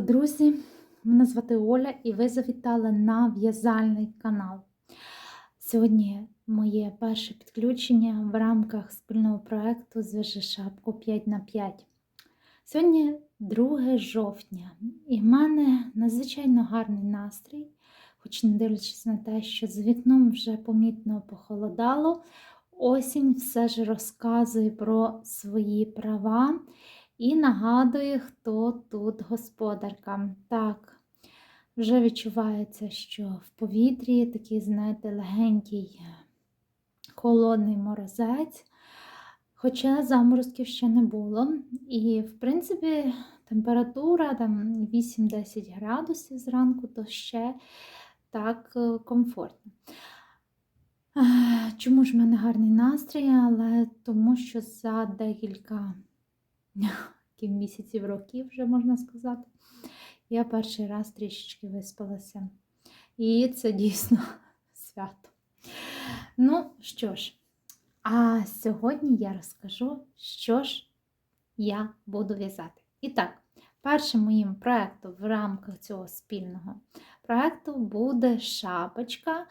друзі! Мене звати Оля і ви завітали на в'язальний канал. Сьогодні моє перше підключення в рамках спільного проєкту Зв'яжи шапку 5 на 5 Сьогодні 2 жовтня, і в мене надзвичайно гарний настрій, хоч не дивлячись на те, що з вікном вже помітно похолодало, осінь все ж розказує про свої права. І нагадує, хто тут господарка. Так, вже відчувається, що в повітрі такий, знаєте, легенький холодний морозець, хоча заморозків ще не було. І, в принципі, температура там 8-10 градусів зранку, то ще так е, комфортно. Чому ж в мене гарний настрій? Але тому що за декілька місяців років, вже можна сказати, я перший раз трішечки виспалася. І це дійсно свято. Ну що ж, а сьогодні я розкажу, що ж я буду в'язати. І так, першим моїм проєктом в рамках цього спільного проєкту буде шапочка.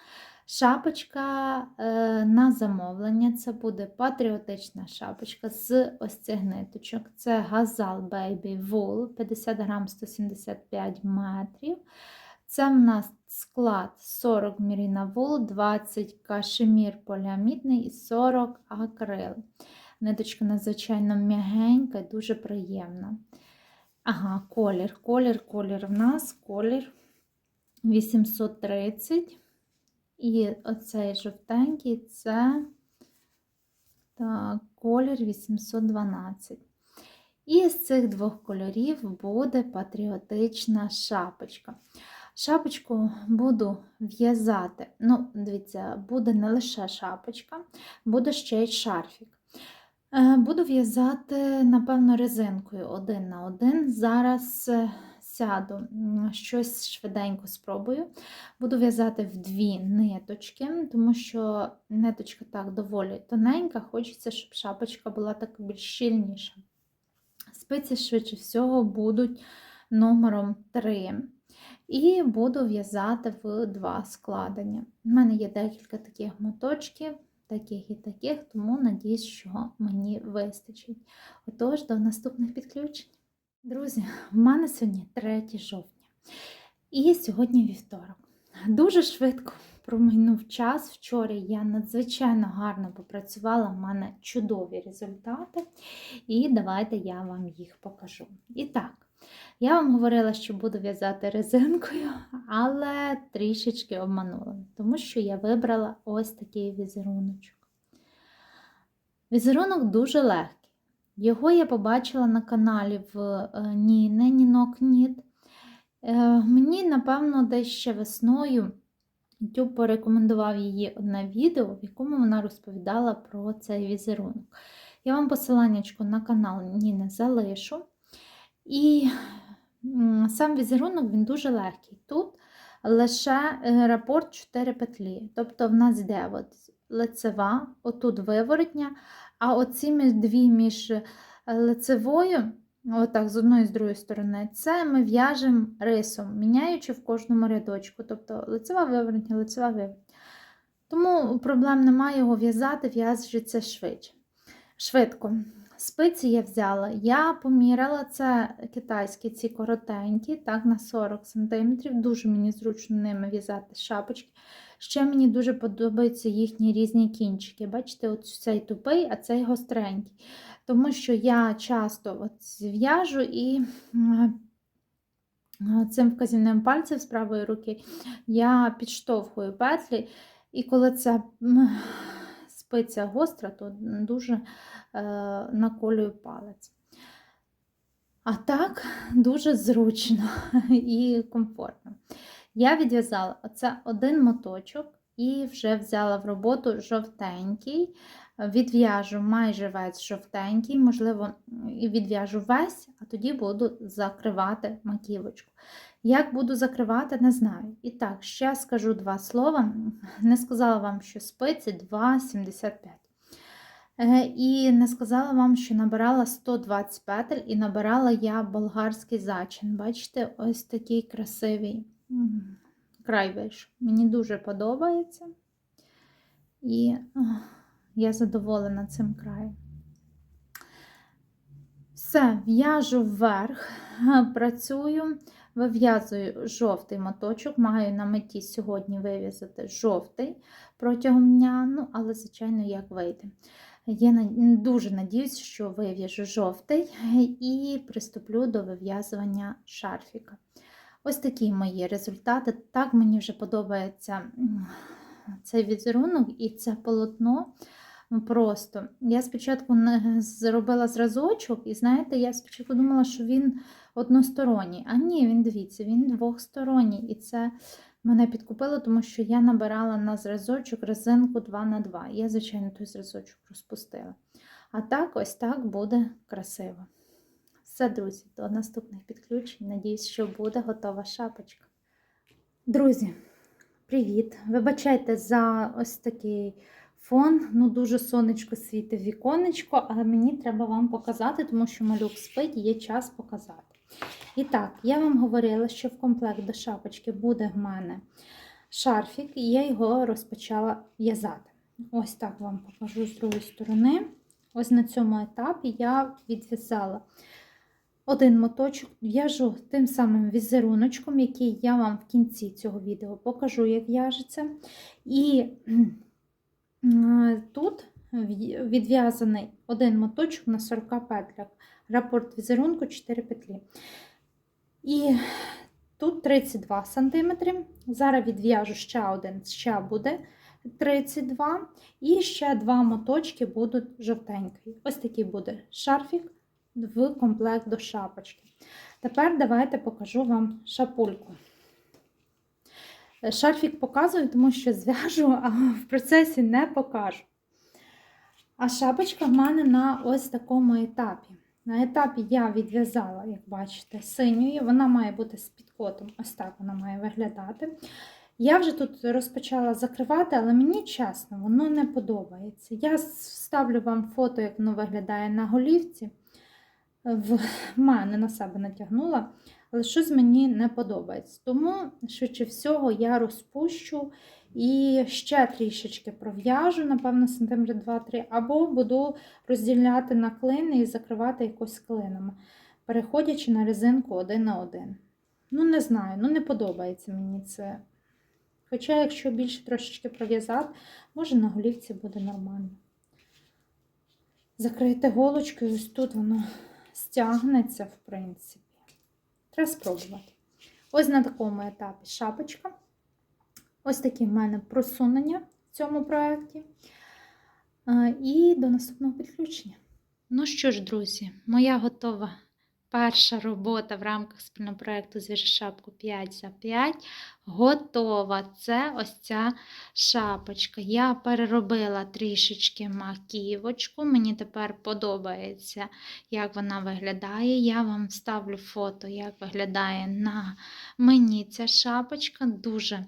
Шапочка е, на замовлення це буде патріотична шапочка з ось цих ниточок. Це Газал Baby Wool 50 грам 175 метрів. Це в нас склад 40 Міріна Wool, 20 кашемір поліамідний і 40 акрил. Ниточка надзвичайно м'ягенька і дуже приємна. Ага, колір, колір, колір в нас колір 830. І оцей жовтенький це так, колір 812. І з цих двох кольорів буде патріотична шапочка. Шапочку буду в'язати. Ну, дивіться, буде не лише шапочка, буде ще й шарфік. Е, буду в'язати, напевно, резинкою один на один. Зараз е, сяду, щось швиденько спробую. Буду в'язати в дві ниточки, тому що ниточка так доволі тоненька, хочеться, щоб шапочка була так більш щільніша. Спиці, швидше всього, будуть номером 3. І буду в'язати в два складення. У мене є декілька таких моточків, таких і таких, тому надіюсь, що мені вистачить. Отож, до наступних підключень. Друзі, в мене сьогодні 3 жовтня. І сьогодні вівторок. Дуже швидко промайнув час. Вчора я надзвичайно гарно попрацювала, в мене чудові результати. І давайте я вам їх покажу. І так, я вам говорила, що буду в'язати резинкою, але трішечки обманула, тому що я вибрала ось такий візеруночок. Візерунок дуже легкий. Його я побачила на каналі в е, Ніни Нінок Ніт. Е, мені, напевно, десь ще весною YouTube порекомендував її одне відео, в якому вона розповідала про цей візерунок. Я вам посилання на канал Ніни залишу. І сам візерунок він дуже легкий. Тут лише е, рапорт 4 петлі. Тобто в нас йде от лицева, отут виворотня, а оці дві між е, лицевою, отак, з одної і з другої сторони, це ми в'яжемо рисом, міняючи в кожному рядочку. Тобто лицева виворотня, лицева виворотня. Тому проблем немає його в'язати, в'яжеться швидше. Швидко. Спиці я взяла, я поміряла це китайські, ці коротенькі, так, на 40 см. Дуже мені зручно ними в'язати шапочки. Ще мені дуже подобаються їхні різні кінчики. Бачите, от цей тупий, а цей гостренький. Тому що я часто зв'яжу і цим вказівним пальцем з правої руки я підштовхую петлі, і коли це спиця гостра, то дуже е, наколюю палець. А так, дуже зручно і комфортно. Я відв'язала оце один моточок і вже взяла в роботу жовтенький, відв'яжу майже весь жовтенький, можливо, відв'яжу весь, а тоді буду закривати маківочку. Як буду закривати, не знаю. І так, ще скажу два слова. Не сказала вам, що спиці 2,75. Е, І не сказала вам, що набирала 120 петель і набирала я болгарський зачин. Бачите, ось такий красивий край вийшов. Мені дуже подобається. І я задоволена цим краєм. Все, в'яжу вверх, працюю, вив'язую жовтий моточок. Маю на меті сьогодні вив'язати жовтий протягом дня, ну, але, звичайно, як вийде. Я дуже надіюсь, що вив'яжу жовтий і приступлю до вив'язування шарфіка. Ось такі мої результати. Так мені вже подобається цей візерунок і це полотно. Просто я спочатку зробила зразочок, і знаєте, я спочатку думала, що він односторонній. А ні, він дивіться, він двохсторонній. І це мене підкупило, тому що я набирала на зразочок резинку 2х2. Я, звичайно, той зразочок розпустила. А так, ось так буде красиво. Все, друзі, до наступних підключень. Надіюсь, що буде готова шапочка. Друзі, привіт! Вибачайте за ось такий фон. Ну, дуже сонечко світить віконечко, але мені треба вам показати, тому що малюк спить є час показати. І так, я вам говорила, що в комплект до шапочки буде в мене шарфік, і я його розпочала в'язати. Ось так вам покажу з другої сторони. Ось на цьому етапі я відв'язала один моточок, в'яжу тим самим візеруночком, який я вам в кінці цього відео покажу, як в'яжеться. І Тут відв'язаний один моточок на 40 петлях, рапорт візерунку 4 петлі. І тут 32 см. Зараз відв'яжу ще один, ще буде 32 і ще два моточки будуть жовтенькі. Ось такий буде шарфік в комплект до шапочки. Тепер давайте покажу вам шапульку. Шарфік показую, тому що зв'яжу, а в процесі не покажу. А шапочка в мене на ось такому етапі. На етапі я відв'язала, як бачите, синьою. Вона має бути з підкотом. Ось так вона має виглядати. Я вже тут розпочала закривати, але мені чесно, воно не подобається. Я вставлю вам фото, як воно виглядає на голівці. В мене на себе натягнула але щось мені не подобається. Тому, швидше всього, я розпущу і ще трішечки пров'яжу, напевно, сантиметр 2-3, або буду розділяти на клини і закривати якось клинами, переходячи на резинку один на один. Ну, не знаю, ну не подобається мені це. Хоча, якщо більше трошечки пров'язати, може на голівці буде нормально. Закрийте голочкою, ось тут воно стягнеться, в принципі. Треба спробувати. Ось на такому етапі шапочка. Ось такі в мене просунення в цьому проєкті. Е, І до наступного підключення. Ну що ж, друзі, моя готова перша робота в рамках спільного проєкту «Зв'яжи шапку 5 за 5 готова. Це ось ця шапочка. Я переробила трішечки маківочку. Мені тепер подобається, як вона виглядає. Я вам вставлю фото, як виглядає на мені ця шапочка. Дуже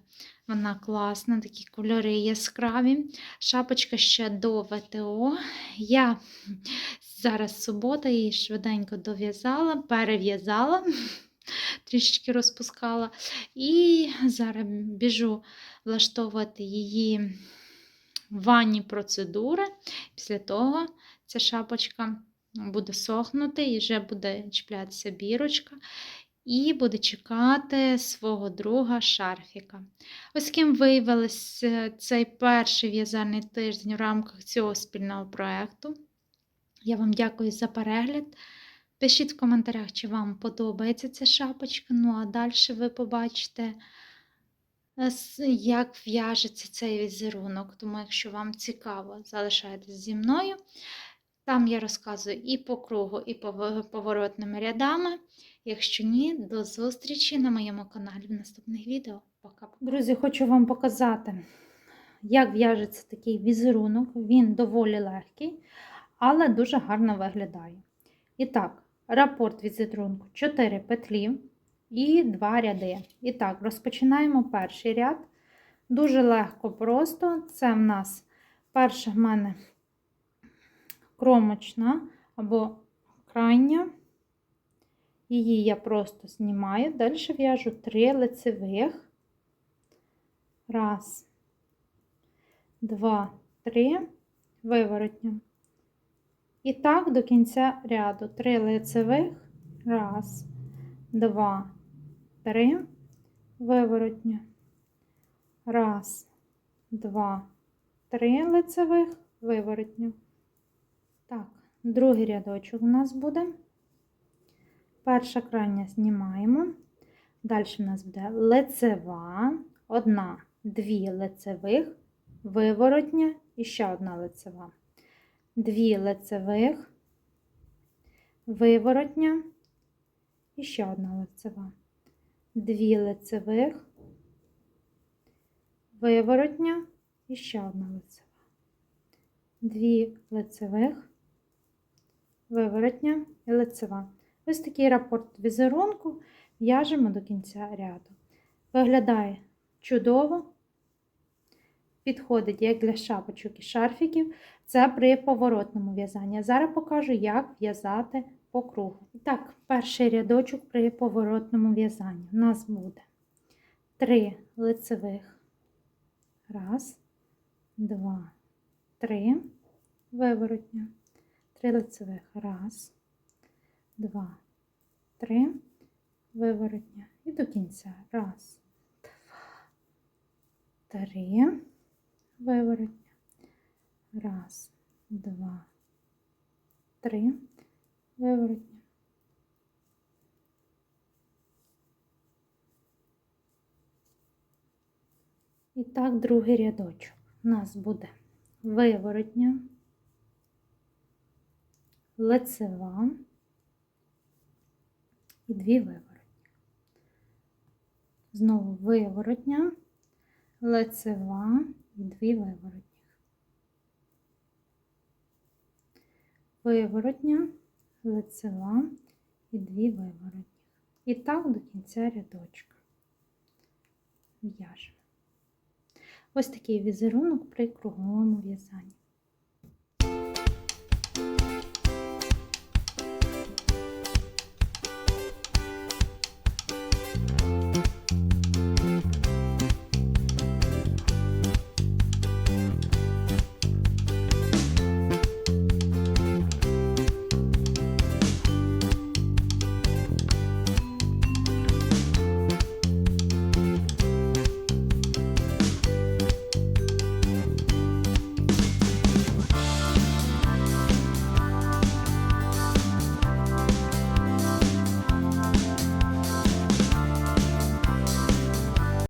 вона класна, такі кольори яскраві. Шапочка ще до ВТО. Я зараз субота її швиденько дов'язала, перев'язала, трішечки розпускала. І зараз біжу влаштовувати її в ванні процедури. Після того ця шапочка буде сохнути і вже буде чіплятися бірочка. І буде чекати свого друга шарфіка. Ось ким виявився цей перший в'язальний тиждень в рамках цього спільного проєкту. Я вам дякую за перегляд. Пишіть в коментарях, чи вам подобається ця шапочка. Ну, а далі ви побачите, е, як в'яжеться цей візерунок. Тому, якщо вам цікаво, залишайтесь зі мною. Там я розказую і по кругу, і поворотними рядами. Якщо ні, до зустрічі на моєму каналі в наступних відео. Пока. Друзі, хочу вам показати, як в'яжеться такий візерунок. Він доволі легкий, але дуже гарно виглядає. І так, рапорт візерунку 4 петлі і 2 ряди. І так, розпочинаємо перший ряд. Дуже легко просто. Це в нас перша в мене кромочна або крайня. Її я просто знімаю, далі в'яжу 3 лицевих. Раз, два, три, виворотня. І так до кінця ряду 3 лицевих. Раз, два, три, виворотня. Раз, два, три лицевих, виворотня. Так, другий рядочок у нас буде. Перша крайня знімаємо. Далі в нас буде лицева, одна, дві лицевих, виворотня і ще одна лицева. Дві лицевих, виворотня і ще одна лицева. Дві лицевих, виворотня і ще одна лицева. Дві лицевих, виворотня і лицева. Ось такий рапорт візерунку в'яжемо до кінця ряду. Виглядає чудово, підходить як для шапочок і шарфіків. Це при поворотному в'язанні. Зараз покажу, як в'язати по кругу. І так, перший рядочок при поворотному в'язанні. У нас буде 3 лицевих. Раз, два, три, виворотня. Три лицевих. Раз, два, три, виворотня. І до кінця. Раз, два, три, виворотня. Раз, два, три, виворотня. І так, другий рядочок. У нас буде виворотня, лицева і дві виворотні. Знову виворотня, лицева і дві виворотні. Виворотня, лицева і дві виворотні. І так до кінця рядочка. В'яжемо. Ось такий візерунок при круговому в'язанні.